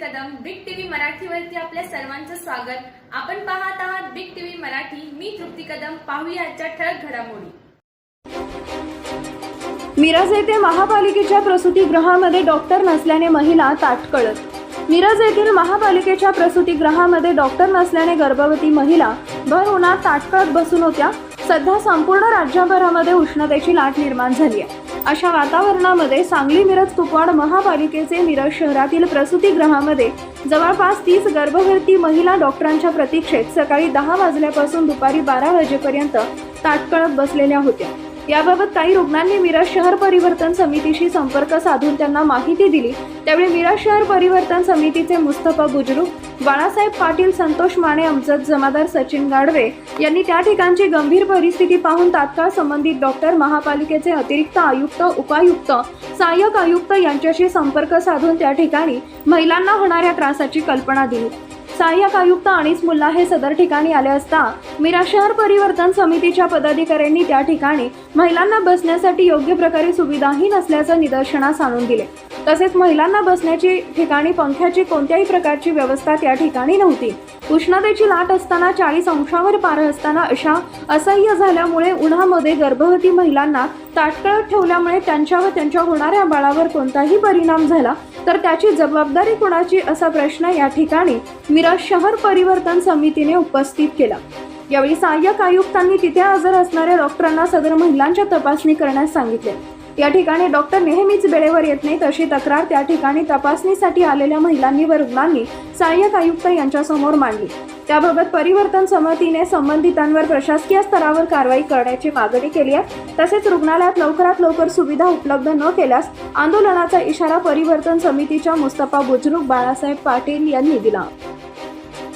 Kadam big TV मराठीवरती आपल्या सर्वांचं स्वागत. आपण पाहत आहात बिग टीव्ही मराठी. मी तृप्ती कदम. पाहूया आजच्या ठळक घडामोडी. मिरज येथे महापालिकेच्या प्रसूतीगृहामध्ये डॉक्टर नसल्याने महिला ताटकळत. मिरज येथील महापालिकेच्या प्रसूतीगृहामध्ये डॉक्टर नसल्याने गर्भवती महिला भर उन्हात ताटकळत बसून होत्या. सध्या संपूर्ण राज्यभरामध्ये उष्णतेची लाट निर्माण झाली आहे. अशा वातावरणामध्ये सांगली मिरज कुपवाड महापालिकेचे मिरज शहरातील प्रसूतीगृहामध्ये जवळपास तीस गर्भवती महिला डॉक्टरांच्या प्रतीक्षेत सकाळी दहा वाजल्यापासून दुपारी बारा वाजेपर्यंत ताटकळत बसलेल्या होत्या. याबाबत काही रुग्णांनी मिरज शहर परिवर्तन समितीशी संपर्क साधून त्यांना माहिती दिली. त्यावेळी मिरज शहर परिवर्तन समितीचे मुस्तफा बुजरू बाळासाहेब पाटील संतोष माने अमजद जमादार सचिन गाडवे यांनी त्या ठिकाणची गंभीर परिस्थिती पाहून तात्काळ संबंधित डॉक्टर महापालिकेचे अतिरिक्त आयुक्त उपायुक्त सहाय्यक आयुक्त यांच्याशी संपर्क साधून त्या ठिकाणी महिलांना होणाऱ्या त्रासाची कल्पना दिली. सहाय्यक आयुक्त अनिस मुल्ला हे सदर ठिकाणी आले असता मीरा शहर परिवर्तन समितीच्या पदाधिकाऱ्यांनी त्या ठिकाणी महिलांना बसण्यासाठी योग्य प्रकारे सुविधाही नसल्याचं निदर्शनास आणून दिले. तसेच महिलांना बसण्याची ठिकाणी पंख्याची कोणत्याही प्रकारची व्यवस्था त्या ठिकाणी नव्हती. उष्णतेची लाट असताना चाळीस अंशावर पार असताना अशा असह्य झाल्यामुळे उन्हामध्ये गर्भवती महिलांना ताटकळत ठेवल्यामुळे त्यांच्या व त्यांच्या होणाऱ्या बाळावर कोणताही परिणाम झाला तर त्याची जबाबदारी कोणाची असा प्रश्न या ठिकाणी मिरज शहर परिवर्तन समितीने उपस्थित केला. यावेळी सहाय्यक आयुक्तांनी तिथे हजर असणाऱ्या डॉक्टरांना सदर महिलांच्या तपासणी करण्यास सांगितले. या ठिकाणी डॉक्टर नेहमीच वेळेवर येत नाहीत अशी तक्रार त्या ठिकाणी तपासणीसाठी आलेल्या महिलांनी व रुग्णांनी सहाय्यक आयुक्त यांच्यासमोर मांडली. त्याबाबत परिवर्तन समितीने संबंधितांवर प्रशासकीय स्तरावर कारवाई करण्याची मागणी केली आहे. तसेच रुग्णालयात लवकरात लवकर सुविधा उपलब्ध न केल्यास आंदोलनाचा इशारा परिवर्तन समितीच्या मुस्तफा बुजरुक बाळासाहेब पाटील यांनी दिला.